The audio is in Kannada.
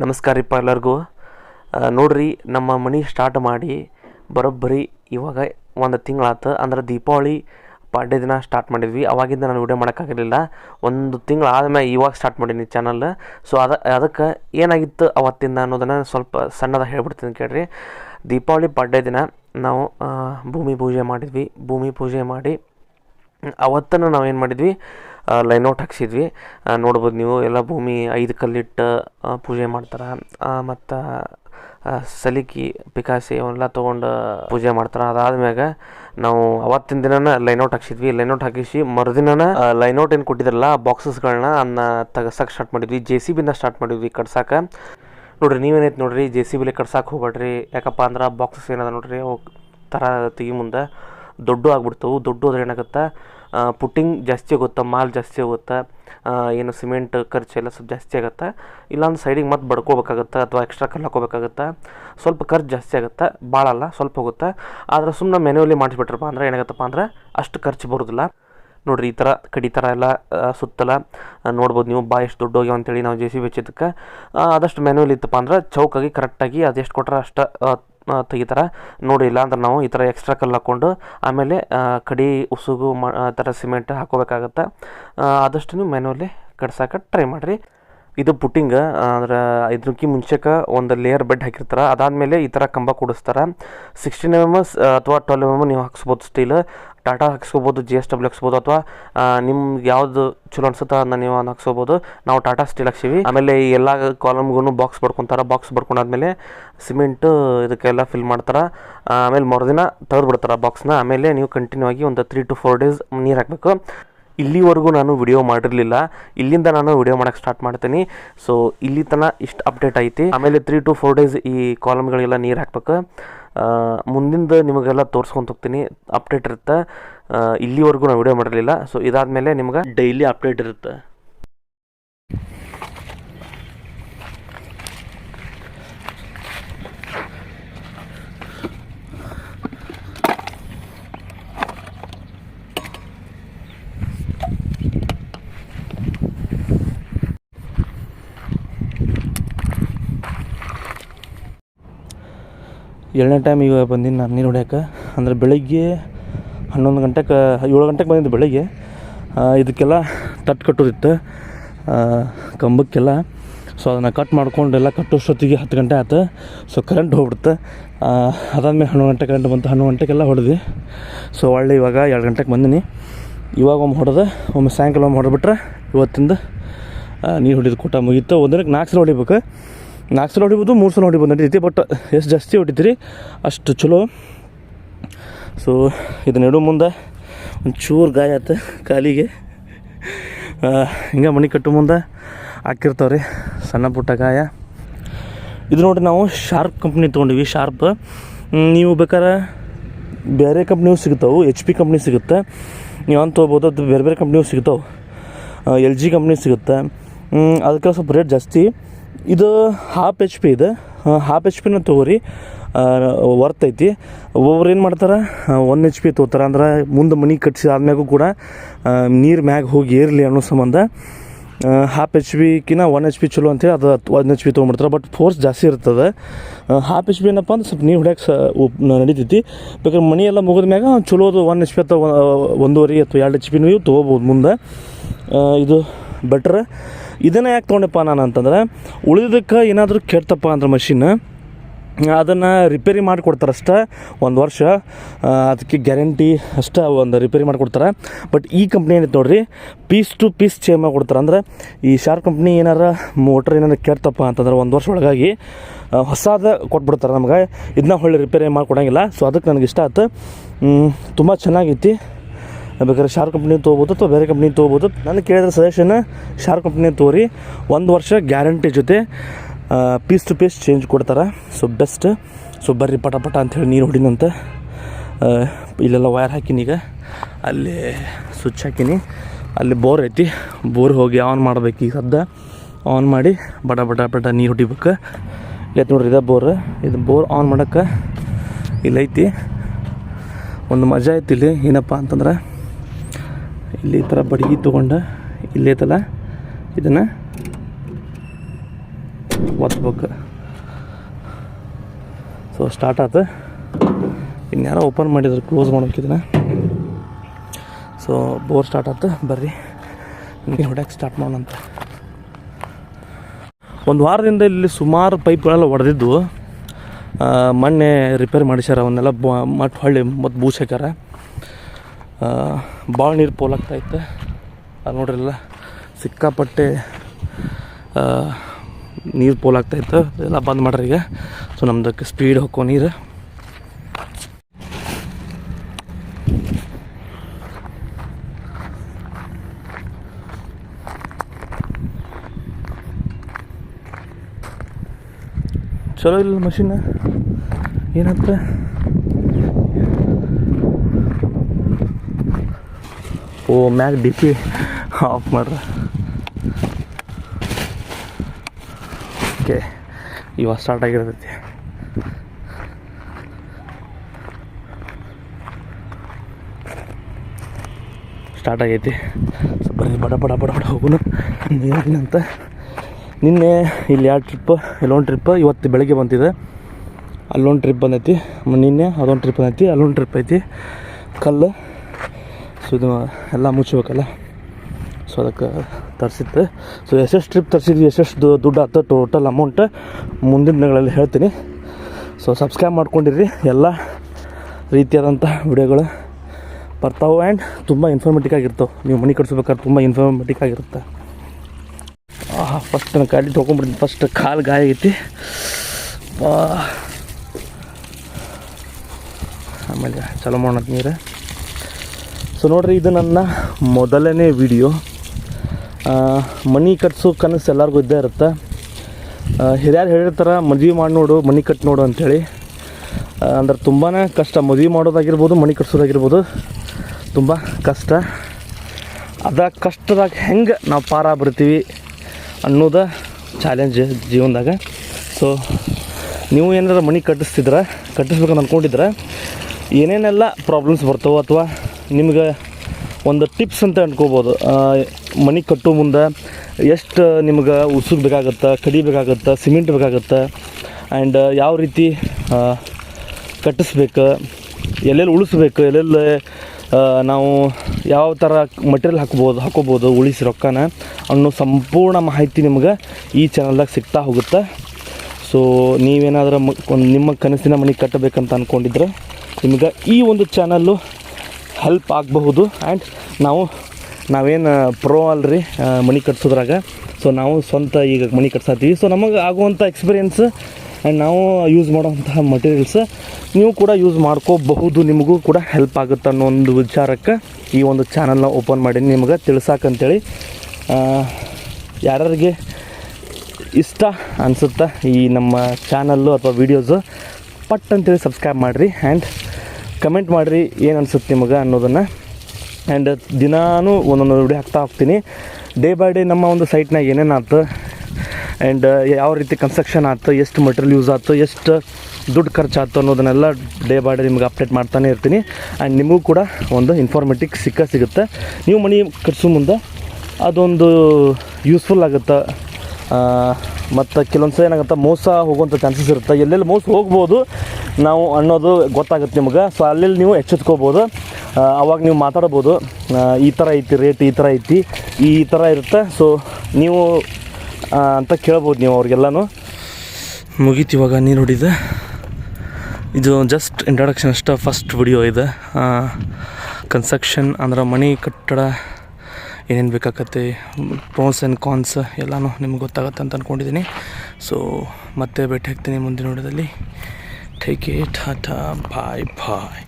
ನಮಸ್ಕಾರ ರೀ ಎಲ್ಲರಿಗೂ ನೋಡ್ರಿ, ನಮ್ಮ ಮನೆ ಸ್ಟಾರ್ಟ್ ಮಾಡಿ ಬರೋಬ್ಬರಿ ಇವಾಗ ಒಂದು ತಿಂಗಳಾತು. ಅಂದ್ರೆ ದೀಪಾವಳಿ ಪಾಡ್ಯ ದಿನ ಸ್ಟಾರ್ಟ್ ಮಾಡಿದ್ವಿ. ಅವಾಗಿಂದ ನಾನು ವಿಡಿಯೋ ಮಾಡೋಕ್ಕಾಗಲಿಲ್ಲ ಒಂದು ತಿಂಗಳು ಆದಮೇಲೆ ಇವಾಗ ಸ್ಟಾರ್ಟ್ ಮಾಡೀನಿ ಚಾನಲ್ ಸೊ ಅದ, ಅದಕ್ಕೆ ಏನಾಗಿತ್ತು ಅವತ್ತಿಂದ ಅನ್ನೋದನ್ನು ಸ್ವಲ್ಪ ಸಣ್ಣದಾಗ ಹೇಳ್ಬಿಡ್ತೀನಿ ಕೇಳ್ರಿ. ದೀಪಾವಳಿ ಪಾಡ್ಯ ದಿನ ನಾವು ಭೂಮಿ ಪೂಜೆ ಮಾಡಿದ್ವಿ. ಭೂಮಿ ಪೂಜೆ ಮಾಡಿ, ಅವತ್ತನ್ನು ನಾವು ಏನು ಮಾಡಿದ್ವಿ? ಲೈನೌಟ್ ಹಾಕ್ಸಿದ್ವಿ. ನೋಡ್ಬೋದು ನೀವು ಎಲ್ಲ ಭೂಮಿ ಐದು ಕಲ್ಲಿಟ್ಟು ಪೂಜೆ ಮಾಡ್ತಾರೆ. ಮತ್ತು ಸಲಿಕಿ, ಪಿಕಾಸಿ ಅವೆಲ್ಲ ತೊಗೊಂಡು ಪೂಜೆ ಮಾಡ್ತಾರೆ. ಅದಾದ್ಮ್ಯಾಗ ನಾವು ಅವತ್ತಿನ ದಿನನ ಲೈನೌಟ್ ಹಾಕ್ಸಿದ್ವಿ. ಲೈನೌಟ್ ಹಾಕಿಸಿ ಮರುದಿನನ ಲೈನೌಟ್ ಏನು ಕೊಟ್ಟಿದ್ರಲ್ಲ ಬಾಕ್ಸಸ್ಗಳನ್ನ ಅದನ್ನ ತೆಗಸಕ್ಕೆ ಸ್ಟಾರ್ಟ್ ಮಾಡಿದ್ವಿ. ಜೆ ಸಿ ಬಿನ ಸ್ಟಾರ್ಟ್ ಮಾಡಿದ್ವಿ ಕಟ್ಸಕ್ಕೆ ನೋಡ್ರಿ, ನೀವೇನೈತೆ ನೋಡ್ರಿ? ಜೆ ಸಿ ಬಿಲಿ ಕಟ್ಸಕ್ಕೆ ಹೋಗ್ಬೇಡ್ರಿ ಯಾಕಪ್ಪ ಅಂದ್ರೆ ಬಾಕ್ಸಸ್ ಏನದ ನೋಡ್ರಿ? ಅವು ಥರ ತೆಗಿ ಮುಂದೆ ದೊಡ್ಡ ಆಗ್ಬಿಡ್ತವೆ. ದೊಡ್ಡ ಏನಾಗುತ್ತೆ? ಪುಟ್ಟಿಂಗ್ ಜಾಸ್ತಿ ಆಗುತ್ತೆ, ಮಾಲ್ ಜಾಸ್ತಿ ಆಗುತ್ತೆ ಏನು ಸಿಮೆಂಟ್ ಖರ್ಚು ಎಲ್ಲ ಸ್ವಲ್ಪ ಜಾಸ್ತಿ ಆಗುತ್ತೆ, ಇಲ್ಲಾಂದ್ರೆ ಸೈಡಿಗೆ ಮತ್ತೆ ಬಡ್ಕೋಬೇಕಾಗತ್ತೆ ಅಥವಾ ಎಕ್ಸ್ಟ್ರಾ ಕಲ್ಲು ಹಾಕೋಬೇಕಾಗತ್ತೆ, ಸ್ವಲ್ಪ ಖರ್ಚು ಜಾಸ್ತಿ ಆಗುತ್ತೆ, ಭಾಳ ಅಲ್ಲ, ಸ್ವಲ್ಪ ಹೋಗುತ್ತೆ, ಆದ್ರೆ ಸುಮ್ಮನೆ ಮೆನ್ಯುವಲಿ ಮಾಡಿಸ್ಬಿಟ್ರಪ್ಪ ಅಂದ್ರೆ ಏನಾಗತ್ತಪ್ಪ ಅಂದ್ರೆ ಅಷ್ಟು ಖರ್ಚು ಬರೋದಿಲ್ಲ. ನೋಡಿರಿ, ಈ ಥರ ಕಡಿ ಥರ ಎಲ್ಲ ಸುತ್ತಲ ನೋಡ್ಬೋದು ನೀವು, ಬಾ, ಎಷ್ಟು ದುಡ್ಡು ಹೋಗ್ಯಾವ ಅಂತೇಳಿ ನಾವು ಜೆ ಸಿ ಬಿ ಹಚ್ಚಿದ್ದಕ್ಕೆ ಆದಷ್ಟು ಮೆನುವಲ್ಲಿ ಇತ್ತಪ್ಪ ಅಂದ್ರೆ ಚೌಕಾಗಿ ಕರೆಕ್ಟಾಗಿ ಅದೆಷ್ಟು ಕೊಟ್ಟರೆ ಅಷ್ಟು ತೆಗಿತಾರೆ. ನೋಡಿ, ಇಲ್ಲ ಅಂದ್ರೆ ನಾವು ಈ ಥರ ಎಕ್ಸ್ಟ್ರಾ ಕಲ್ಲು ಹಾಕ್ಕೊಂಡು, ಆಮೇಲೆ ಕಡಿ, ಉಸುಗು, ಮಾ ಥರ ಸಿಮೆಂಟ್ ಹಾಕೋಬೇಕಾಗತ್ತೆ ಆದಷ್ಟು ನೀವು ಮೆನುವಲ್ಲಿ ಟ್ರೈ ಮಾಡಿರಿ. ಇದು ಪುಟ್ಟಿಂಗ್ ಅಂದ್ರೆ ಇದಕ್ಕೆ ಮುಂಚೆಗೆ ಒಂದು ಲೇಯರ್ ಬೆಡ್ ಹಾಕಿರ್ತಾರೆ. ಅದಾದಮೇಲೆ ಈ ಥರ ಕಂಬ ಕೂಡಿಸ್ತಾರೆ. ಸಿಕ್ಸ್ಟೀನ್ ಎಂ ಎಂ ಅಥವಾ ಟ್ವೆಲ್ ಎಂ ಎಂ ನೀವು ಹಾಕ್ಸ್ಬೋದು ಸ್ಟೀಲ್ ಟಾಟಾ ಹಾಕ್ಸ್ಕೊಬೋದು ಜಿ ಎಸ್ ಡಬ್ಲ್ಯೂ ಹಾಕ್ಸ್ಬೋದು ಅಥವಾ ನಿಮ್ಗೆ ಯಾವುದು ಚಲೋ ಅನ್ಸುತ್ತೆ ಅದನ್ನ ನೀವು ಹಾಕ್ಸ್ಕೊಬೋದು. ನಾವು ಟಾಟಾ ಸ್ಟೀಲ್ ಹಾಕ್ಸಿವಿ ಆಮೇಲೆ ಈ ಎಲ್ಲ ಕಾಲಮ್ಗೂ ಬಾಕ್ಸ್ ಬಡ್ಕೊತಾರೆ. ಬಾಕ್ಸ್ ಬಡ್ಕೊಂಡಾದ್ಮೇಲೆ ಸಿಮೆಂಟ್ ಇದಕ್ಕೆಲ್ಲ ಫಿಲ್ ಮಾಡ್ತಾರೆ. ಆಮೇಲೆ ಮರುದಿನ ತೆಗೆದು ಬಿಡ್ತಾರೆ ಬಾಕ್ಸ್ನ. ಆಮೇಲೆ ನೀವು ಕಂಟಿನ್ಯೂ ಆಗಿ ಒಂದು ತ್ರೀ ಟು ಫೋರ್ ಡೇಸ್ ನೀರು ಹಾಕಬೇಕು. ಇಲ್ಲಿವರೆಗೂ ನಾನು ವಿಡಿಯೋ ಮಾಡಿರಲಿಲ್ಲ. ಇಲ್ಲಿಂದ ನಾನು ವಿಡಿಯೋ ಮಾಡಕ್ಕೆ ಸ್ಟಾರ್ಟ್ ಮಾಡ್ತೀನಿ. ಸೊ ಇಲ್ಲಿ ತನಕ ಇಷ್ಟು ಅಪ್ಡೇಟ್ ಐತಿ. ಆಮೇಲೆ ತ್ರೀ ಟು ಫೋರ್ ಡೇಸ್ ಈ ಕಾಲಮ್ಗಳಿಗೆಲ್ಲ ನೀರು ಹಾಕ್ಬೇಕು. ಮುಂದಿಂದ ನಿಮಗೆಲ್ಲ ತೋರಿಸ್ಕೊಂತ ಹೋಗ್ತೀನಿ. ಅಪ್ಡೇಟ್ ಇರುತ್ತೆ. ಇಲ್ಲಿವರೆಗೂ ನಾನು ವಿಡಿಯೋ ಮಾಡಿರಲಿಲ್ಲ. ಸೊ ಇದಾದಮೇಲೆ ನಿಮ್ಗೆ ಡೈಲಿ ಅಪ್ಡೇಟ್ ಇರುತ್ತೆ. ಏಳನೇ ಟೈಮ್ ಈಗ ಬಂದೀನಿ ನಾನು ನೀರು ಹೊಡ್ಯಕ್ಕೆ ಅಂದ್ರೆ ಬೆಳಗ್ಗೆ ಹನ್ನೊಂದು ಗಂಟೆಗೆ ಏಳು ಗಂಟೆಗೆ ಬಂದಿದ್ದು ಬೆಳಗ್ಗೆ. ಇದಕ್ಕೆಲ್ಲ ತಟ್ಟು ಕಟ್ಟೋದಿತ್ತು. ಕಂಬಕ್ಕೆಲ್ಲ. ಸೊ ಅದನ್ನು ಕಟ್ ಮಾಡ್ಕೊಂಡು ಎಲ್ಲ ಕಟ್ಟೋಷ್ಟೊತ್ತಿಗೆ ಹತ್ತು ಗಂಟೆ ಆಯ್ತು. ಸೊ ಕರೆಂಟ್ ಹೋಗ್ಬಿಡ್ತು. ಅದಾದಮೇಲೆ ಅದಾದ್ಮೇಲೆ ಹನ್ನೊಂದು ಗಂಟೆ ಕರೆಂಟ್ ಬಂತು. ಹನ್ನೊಂದು ಗಂಟೆಗೆಲ್ಲ ಹೊಡೆದ್ವಿ. ಸೊ ಒಳ್ಳೆ ಇವಾಗ ಎರಡು ಗಂಟೆಗೆ ಬಂದೀನಿ. ಇವಾಗ ಒಮ್ಮೆ ಹೊಡೆದು, ಒಮ್ಮೆ ಸಾಯಂಕಾಲ ಒಮ್ಮೆ ಹೊಡೆದ್ಬಿಟ್ರೆ ಇವತ್ತಿಂದ ನೀರು ಹೊಡಿದು ಕೂಟ ಮುಗೀತು. ಒಂದಿನಕ್ಕೆ ನಾಲ್ಕು ಸಲ ಹೊಡಿಬೇಕು. ನಾಲ್ಕು ಸಲ ಹೊಡಿಬೋದು, ಮೂರು ಸಲ ಹೊಡಿಬೋದು ನಡೀತಿ ಬಟ್ ಎಷ್ಟು ಜಾಸ್ತಿ ಹೊಡಿತೀರಿ, ಅಷ್ಟು ಚಲೋ. ಸೊ ಇದು ನೆಡು ಮುಂದೆ ಒಂಚೂರು ಗಾಯ ಆಯ್ತು, ಕಾಲಿಗೆ. ಹಿಂಗೆ ಮಣಿ ಕಟ್ಟು ಮುಂದೆ ಹಾಕಿರ್ತಾವ್ರಿ, ಸಣ್ಣ ಪುಟ್ಟ ಗಾಯ. ಇದು ನೋಡಿ ನಾವು ಶಾರ್ಪ್ ಕಂಪ್ನಿ ತೊಗೊಂಡಿವಿ ಶಾರ್ಪ್ ನೀವು ಬೇಕಾದ್ರೆ ಬೇರೆ ಕಂಪ್ನಿಯೂ ಸಿಗ್ತಾವೆ ಎಚ್ ಪಿ ಕಂಪ್ನಿ ಸಿಗುತ್ತೆ. ನೀವು ಅಂತ ತೊಗೋಬೋದು ಅದು ಬೇರೆ ಬೇರೆ ಕಂಪ್ನಿಯೂ ಸಿಗ್ತಾವೆ ಎಲ್ ಜಿ ಕಂಪ್ನಿ ಸಿಗುತ್ತೆ. ಅದಕ್ಕೆ ಸ್ವಲ್ಪ ರೇಟ್ ಜಾಸ್ತಿ. ಇದು ಹಾಫ್ ಎಚ್ ಪಿ ಇದೆ. ಹಾಫ್ ಎಚ್ ಪಿನ ತೊಗೋರಿ. ವರ್ತ್ ಐತಿ. ಒಬ್ಬೊಬ್ರು ಏನು ಮಾಡ್ತಾರೆ? ಒನ್ ಎಚ್ ಪಿ ತೊಗೋತಾರೆ. ಅಂದ್ರೆ ಮುಂದೆ ಮನೆ ಕಟ್ಸಿ ಆದ್ಮ್ಯಾಗೂ ಕೂಡ ನೀರು ಮ್ಯಾಗ ಹೋಗಿ ಏರಲಿ ಅನ್ನೋ ಸಂಬಂಧ. ಹಾಫ್ ಎಚ್ ಪಿಕಿನ ಒನ್ ಎಚ್ ಪಿ ಚಲೋ ಅಂತೇಳಿ ಅದು ಒನ್ ಎಚ್ ಪಿ ತೊಗೊಂಡ್ಬಿಡ್ತಾರೆ ಬಟ್ ಫೋರ್ಸ್ ಜಾಸ್ತಿ ಇರ್ತದೆ. ಹಾಫ್ ಎಚ್ ಪಿ ಏನಪ್ಪ ಅಂದ್ರೆ ಸ್ವಲ್ಪ ನೀರು ಹೊಡ್ಯಾಕೆ ಸ ನಡೀತೈತಿ. ಬೇಕಾದ್ರೆ ಮನಿ ಎಲ್ಲ ಮುಗಿದ ಮ್ಯಾಗ ಚಲೋದು ಒನ್ ಎಚ್ ಪಿ ಅಥವಾ ಒಂದೂವರೆ ಅಥವಾ ಎರಡು ಎಚ್ ಪಿನೂ ತೊಗೋಬೋದು ಮುಂದೆ. ಇದು ಬೆಟ್ರ್ ಇದನ್ನು ಯಾಕೆ ತೊಗೊಂಡೆಪ್ಪ ನಾನು ಅಂತಂದ್ರೆ ಉಳಿದಕ್ಕೆ ಏನಾದರೂ ಕೆಡ್ತಪ್ಪ ಅಂದ್ರೆ ಮಷಿನ್ ಅದನ್ನು ರಿಪೇರಿ ಮಾಡಿಕೊಡ್ತಾರೆ ಅಷ್ಟೇ ಒಂದು ವರ್ಷ ಅದಕ್ಕೆ ಗ್ಯಾರಂಟಿ ಅಷ್ಟೇ ಒಂದು ರಿಪೇರಿ ಮಾಡಿಕೊಡ್ತಾರೆ. ಬಟ್ ಈ ಕಂಪ್ನಿ ಏನೈತೆ ನೋಡ್ರಿ ಪೀಸ್ ಟು ಪೀಸ್ ಚೇಂಜ್ ಮಾಡಿಕೊಡ್ತಾರೆ. ಅಂದ್ರೆ ಈ ಶಾರ್ ಕಂಪ್ನಿ ಏನಾರ ಮೋಟ್ರ್ ಏನಾರ ಕೆಡ್ತಪ್ಪ ಅಂತಂದ್ರೆ ಒಂದು ವರ್ಷ ಒಳಗಾಗಿ ಹೊಸಾದ ಕೊಟ್ಬಿಡ್ತಾರೆ ನಮ್ಗೆ. ಇದನ್ನ ಹೊಳ್ಳಿ ರಿಪೇರಿ ಮಾಡಿಕೊಡಂಗಿಲ್ಲ. ಸೊ ಅದಕ್ಕೆ ನನಗೆ ಇಷ್ಟ ಆಯ್ತು. ತುಂಬ ಚೆನ್ನಾಗೈತಿ. ಬೇಕಾದ್ರೆ ಶಾರ್ ಕಂಪ್ನಿ ತೊಗೋಬೋದು ಅಥವಾ ಬೇರೆ ಕಂಪ್ನಿ ತೊಗೋಬೋದು. ನಾನು ಕೇಳಿದ್ರೆ ಸಜೆಷನ್ ಶಾರ್ ಕಂಪ್ನಿ ತೋರಿ. ಒಂದು ವರ್ಷ ಗ್ಯಾರಂಟಿ ಜೊತೆ ಪೀಸ್ ಟು ಪೀಸ್ ಚೇಂಜ್ ಕೊಡ್ತಾರೆ. ಸೊ ಬೆಸ್ಟ್ ಸೊ ಬರ್ರಿ ಪಟ ಪಟ ಅಂಥೇಳಿ ನೀರು ಹೊಡಿನಂತ. ಇಲ್ಲೆಲ್ಲ ವೈರ್ ಹಾಕಿನಿ ಈಗ. ಅಲ್ಲಿ ಸ್ವಿಚ್ ಹಾಕಿನಿ. ಅಲ್ಲಿ ಬೋರ್ ಐತಿ. ಬೋರ್ ಹೋಗಿ ಆನ್ ಮಾಡ್ಬೇಕು ಈಗ ಸದ್ದ. ಆನ್ ಮಾಡಿ ಬಡ ಬಡ ಬಡ ನೀರು ಹೊಡಿಬೇಕು. ಇಲ್ಲಿ ನೋಡ್ರಿ ಇದೇ ಬೋರ್ ಇದು ಬೋರ್ ಆನ್ ಮಾಡೋಕ್ಕೆ ಇಲ್ಲೈತಿ. ಒಂದು ಮಜಾ ಐತಿ ಇಲ್ಲಿ. ಏನಪ್ಪ ಅಂತಂದ್ರೆ ಇಲ್ಲಿ ಈ ಥರ ಬಡಗಿ ತೊಗೊಂಡು ಇಲ್ಲೈತಲ್ಲ ಇದನ್ನು ಒತ್ಬೇಕು. ಸೊ ಸ್ಟಾರ್ಟ್ ಆಯ್ತು ಇನ್ಯಾರೋ ಓಪನ್ ಮಾಡಿದ್ರು ಕ್ಲೋಸ್ ಇದನ್ನು. ಸೊ ಬೋರ್ ಸ್ಟಾರ್ಟ್ ಆಯ್ತು ಬರ್ರಿ. ನೀರು ಹೊಡ್ಯಕ್ಕೆ ಸ್ಟಾರ್ಟ್ ಮಾಡೋಣ ಅಂತ. ಒಂದು ವಾರದಿಂದ ಇಲ್ಲಿ ಸುಮಾರು ಪೈಪ್ಗಳೆಲ್ಲ ಒಡೆದಿದ್ದು ಮೊನ್ನೆ ರಿಪೇರ್ ಮಾಡಿಸ್ಯಾರ ಅವನ್ನೆಲ್ಲ ಮಟ್ಟು ಹೊಳ್ಳಿ ಮತ್ತು ಬೂಸಾಕ್ಯಾರ ಭಾಳ ನೀರು ಪೋಲಾಗ್ತೈತೆ ಅದು ನೋಡ್ರಿಲ್ಲ ಸಿಕ್ಕಾಪಟ್ಟೆ ನೀರು ಪೋಲಾಗ್ತೈತೆ ಎಲ್ಲ ಬಂದ್ ಮಾಡ್ರಿ ಈಗ. ಸೊ ನಮ್ದಕ್ಕೆ ಸ್ಪೀಡ್ ಹೋಗೋ ನೀರು. ಚಲೋ ಇಲ್ಲ ಮಷಿನ್? ಏನಂತ ಓ, ಮ್ಯಾಗ ಡಿ ಪಿ ಆಫ್ ಮಾಡ್ರ ಓಕೆ, ಇವಾಗ ಸ್ಟಾರ್ಟ್ ಆಗಿರ್ತೈತಿ. ಸ್ಟಾರ್ಟ್ ಆಗೈತಿ. ಬರೀ ಬಡ ಬಡ ಬಡ ಬಡ ಹೋಗುನು. ಅಂತ. ನಿನ್ನೆ ಇಲ್ಲಿ ಎರಡು ಟ್ರಿಪ್ ಇಲ್ಲೊಂದು ಟ್ರಿಪ್ ಇವತ್ತು ಬೆಳಗ್ಗೆ ಬಂತಿದೆ. ಅಲ್ಲೊಂದು ಟ್ರಿಪ್ ಬಂದೈತಿ. ನಿನ್ನೆ ಅದೊಂದು ಟ್ರಿಪ್ ಬಂದೈತಿ. ಅಲ್ಲೊಂದು ಟ್ರಿಪ್ ಐತಿ. ಕಲ್ಲು. ಸೊ ಇದು ಎಲ್ಲ ಮುಚ್ಚಬೇಕಲ್ಲ ಸೊ ಅದಕ್ಕೆ ತರಿಸಿತ್ತು ಸೊ ಎಷ್ಟೆಷ್ಟು ಟ್ರಿಪ್ ತರಿಸಿದ್ವಿ. ಎಷ್ಟೆಷ್ಟು ದುಡ್ಡು ಆಯ್ತು ಟೋಟಲ್ ಅಮೌಂಟ್ ಮುಂದಿನ ದಿನಗಳಲ್ಲಿ ಹೇಳ್ತೀನಿ. ಸೊ ಸಬ್ಸ್ಕ್ರೈಬ್ ಮಾಡ್ಕೊಂಡಿರಿ. ಎಲ್ಲ ರೀತಿಯಾದಂಥ ವಿಡಿಯೋಗಳು ಬರ್ತಾವೆ ಆ್ಯಂಡ್ ತುಂಬ ಇನ್ಫಾರ್ಮೇಟಿಕ್ ಆಗಿರ್ತವೆ. ನೀವು ಮನೆ ಕಟ್ಸ್ಬೇಕಾದ್ರೆ ತುಂಬ ಇನ್ಫಾರ್ಮೇಟಿಕ್ ಆಗಿರುತ್ತೆ. ಫಸ್ಟ್ ನಾನು ಗಾಡಿ ತೊಗೊಂಡ್ಬಿಡ್ತೀನಿ ಫಸ್ಟ್ ಕಾಲು ಗಾಯ ಐತಿ. ಆ. ಆಮೇಲೆ ಚಲೋ ಮಾಡೋದು ನೀರು. ಸೊ ನೋಡಿರಿ, ಇದು ನನ್ನ ಮೊದಲನೇ ವಿಡಿಯೋ ಮನಿ ಕಟ್ಸೋ ಕನಸು ಎಲ್ಲರಿಗೂ ಇದ್ದೇ ಇರುತ್ತೆ. ಹಿರಿಯರು ಹೇಳಿರ್ತಾರೆ ಮದುವೆ ಮಾಡಿ ನೋಡು, ಮನಿ ಕಟ್ಟಿ ನೋಡು ಅಂಥೇಳಿ ಅಂದ್ರೆ ತುಂಬಾ ಕಷ್ಟ. ಮದುವೆ ಮಾಡೋದಾಗಿರ್ಬೋದು, ಮನೆ ಕಟ್ಸೋದಾಗಿರ್ಬೋದು, ತುಂಬ ಕಷ್ಟ. ಅದ ಕಷ್ಟದಾಗ ಹೆಂಗೆ ನಾವು ಪಾರ ಬರ್ತೀವಿ ಅನ್ನೋದ ಚಾಲೆಂಜ್ ಜೀವನದಾಗ. ಸೊ ನೀವು ಏನಾರ ಮನೆ ಕಟ್ಟಿಸ್ತಿದ್ರೆ ಕಟ್ಟಿಸ್ಬೇಕಂತ ಅಂದ್ಕೊಂಡಿದ್ರೆ ಏನೇನೆಲ್ಲ ಪ್ರಾಬ್ಲಮ್ಸ್ ಬರ್ತವೆ ಅಥವಾ ನಿಮ್ಗೆ ಒಂದು ಟಿಪ್ಸ್ ಅಂತ ಅಂದ್ಕೋಬೋದು ಮನೆ ಕಟ್ಟೋ ಮುಂದೆ ಎಷ್ಟು ನಿಮ್ಗೆ ಉಸುಕ್ ಬೇಕಾಗುತ್ತೆ, ಕಡಿ ಬೇಕಾಗುತ್ತೆ, ಸಿಮೆಂಟ್ ಬೇಕಾಗುತ್ತೆ ಆ್ಯಂಡ್ ಯಾವ ರೀತಿ ಕಟ್ಟಿಸ್ಬೇಕು, ಎಲ್ಲೆಲ್ಲಿ ಉಳಿಸ್ಬೇಕು, ಎಲ್ಲೆಲ್ಲಿ ನಾವು ಯಾವ ಥರ ಮಟೀರಿಯಲ್ ಹಾಕ್ಬೋದು, ಹಾಕೋಬೋದು, ಉಳಿಸಿ ರೊಕ್ಕನ ಅನ್ನೋ ಸಂಪೂರ್ಣ ಮಾಹಿತಿ ನಿಮ್ಗೆ ಈ ಚಾನಲ್ದಾಗ ಸಿಗ್ತಾ ಹೋಗುತ್ತೆ. ಸೊ ನೀವೇನಾದರೂ ಮ ಒಂದು ನಿಮ್ಮ ಕನಸಿನ ಮನೆ ಕಟ್ಟಬೇಕಂತ ಅಂದ್ಕೊಂಡಿದ್ರೆ ನಿಮ್ಗೆ ಈ ಒಂದು ಚಾನಲ್ಲು ಹೆಲ್ಪ್ ಆಗಬಹುದು. ಆ್ಯಂಡ್ ನಾವು, ನಾವೇನು ಪ್ರೋ ಅಲ್ರಿ ಮನೆ ಕಟ್ಸೋದ್ರಾಗ. ಸೊ ನಾವು ಸ್ವಂತ ಈಗ ಮನೆ ಕಟ್ಸತ್ತೀವಿ. ಸೊ ನಮಗೆ ಆಗುವಂಥ ಎಕ್ಸ್ಪೀರಿಯೆನ್ಸ್ ಆ್ಯಂಡ್ ನಾವು ಯೂಸ್ ಮಾಡೋವಂತಹ ಮಟೀರಿಯಲ್ಸ್ ನೀವು ಕೂಡ ಯೂಸ್ ಮಾಡ್ಕೋಬಹುದು. ನಿಮಗೂ ಕೂಡ ಹೆಲ್ಪ್ ಆಗುತ್ತೆ ಅನ್ನೋ ಒಂದು ವಿಚಾರಕ್ಕೆ ಈ ಒಂದು ಚಾನಲ್ನ ಓಪನ್ ಮಾಡಿ ನಿಮ್ಗೆ ತಿಳ್ಸಾಕಂತೇಳಿ ಯಾರ್ಯಾರಿಗೆ ಇಷ್ಟ ಅನಿಸುತ್ತಾ ಈ ನಮ್ಮ ಚಾನಲ್ಲು ಅಥವಾ ವೀಡಿಯೋಸು ಪಟ್ ಅಂತೇಳಿ ಸಬ್ಸ್ಕ್ರೈಬ್ ಮಾಡಿರಿ. ಆ್ಯಂಡ್ ಕಮೆಂಟ್ ಮಾಡಿರಿ ಏನು ಅನಿಸುತ್ತೆ ನಿಮಗೆ ಅನ್ನೋದನ್ನು. ಆ್ಯಂಡ್ ದಿನಾನೂ ಒಂದೊಂದು ವಿಡಿಯೋ ಹಾಕ್ತಾ ಹೋಗ್ತೀನಿ. ಡೇ ಬೈ ಡೇ ನಮ್ಮ ಒಂದು ಸೈಟ್ನಾಗ ಏನೇನು ಆಯ್ತು ಆ್ಯಂಡ್ ಯಾವ ರೀತಿ ಕನ್ಸ್ಟ್ರಕ್ಷನ್ ಆಯ್ತು ಎಷ್ಟು ಮಟೀರಿಯಲ್ ಯೂಸ್ ಆಯ್ತು ಎಷ್ಟು ದುಡ್ಡು ಖರ್ಚಾಯ್ತು ಅನ್ನೋದನ್ನೆಲ್ಲ ಡೇ ಬೈ ಡೇ ನಿಮ್ಗೆ ಅಪ್ಡೇಟ್ ಮಾಡ್ತಾನೆ ಇರ್ತೀನಿ. ಆ್ಯಂಡ್ ನಿಮಗೂ ಕೂಡ ಒಂದು ಇನ್ಫಾರ್ಮೆಟಿಕ್ ಸಿಕ್ಕ ಸಿಗುತ್ತೆ. ನೀವು ಮನೆ ಕಟ್ಸೋ ಮುಂದೆ ಅದೊಂದು ಯೂಸ್ಫುಲ್ ಆಗುತ್ತೆ? ಮತ್ತು ಕೆಲವೊಂದು ಸಲ ಏನಾಗುತ್ತೆ, ಮೋಸ ಹೋಗುವಂಥ ಚಾನ್ಸಸ್ ಇರುತ್ತೆ. ಎಲ್ಲೆಲ್ಲಿ ಮೋಸ ಹೋಗ್ಬೋದು ನಾವು ಅನ್ನೋದು ಗೊತ್ತಾಗುತ್ತೆ ನಿಮ್ಗೆ. ಸೊ ಅಲ್ಲೆಲ್ಲಿ ನೀವು ಎಚ್ಚೆತ್ಕೋಬೋದು. ಅವಾಗ ನೀವು ಮಾತಾಡ್ಬೋದು. ಈ ಥರ ಐತಿ ರೇಟ್ ಈ ಥರ ಐತಿ, ಈ ಥರ ಇರುತ್ತೆ. ಸೊ ನೀವು ಅಂತ ಕೇಳ್ಬೋದು ನೀವು ಅವ್ರಿಗೆಲ್ಲನೂ. ಮುಗೀತು ಇವಾಗ ನೀರು ಹೊಡಿದೆ. ಇದು ಜಸ್ಟ್ ಇಂಟ್ರಡಕ್ಷನ್ ಅಷ್ಟೇ ಫಸ್ಟ್ ವಿಡಿಯೋ ಇದೆ. ಕನ್ಸ್ಟ್ರಕ್ಷನ್ ಅಂದ್ರೆ ಮನೆ ಕಟ್ಟಡ ಏನೇನು ಬೇಕಾಗತ್ತೆ ಪ್ರೋನ್ಸ್ ಆ್ಯಂಡ್ ಕಾನ್ಸ್ ಎಲ್ಲನೂ ನಿಮ್ಗೆ ಗೊತ್ತಾಗತ್ತೆ ಅಂತ ಅಂದ್ಕೊಂಡಿದ್ದೀನಿ ಸೊ ಮತ್ತೆ ಭೇಟಿ ಹಾಕ್ತೀನಿ ಮುಂದಿನ ನೋಡೋದಲ್ಲಿ take it tata bye bye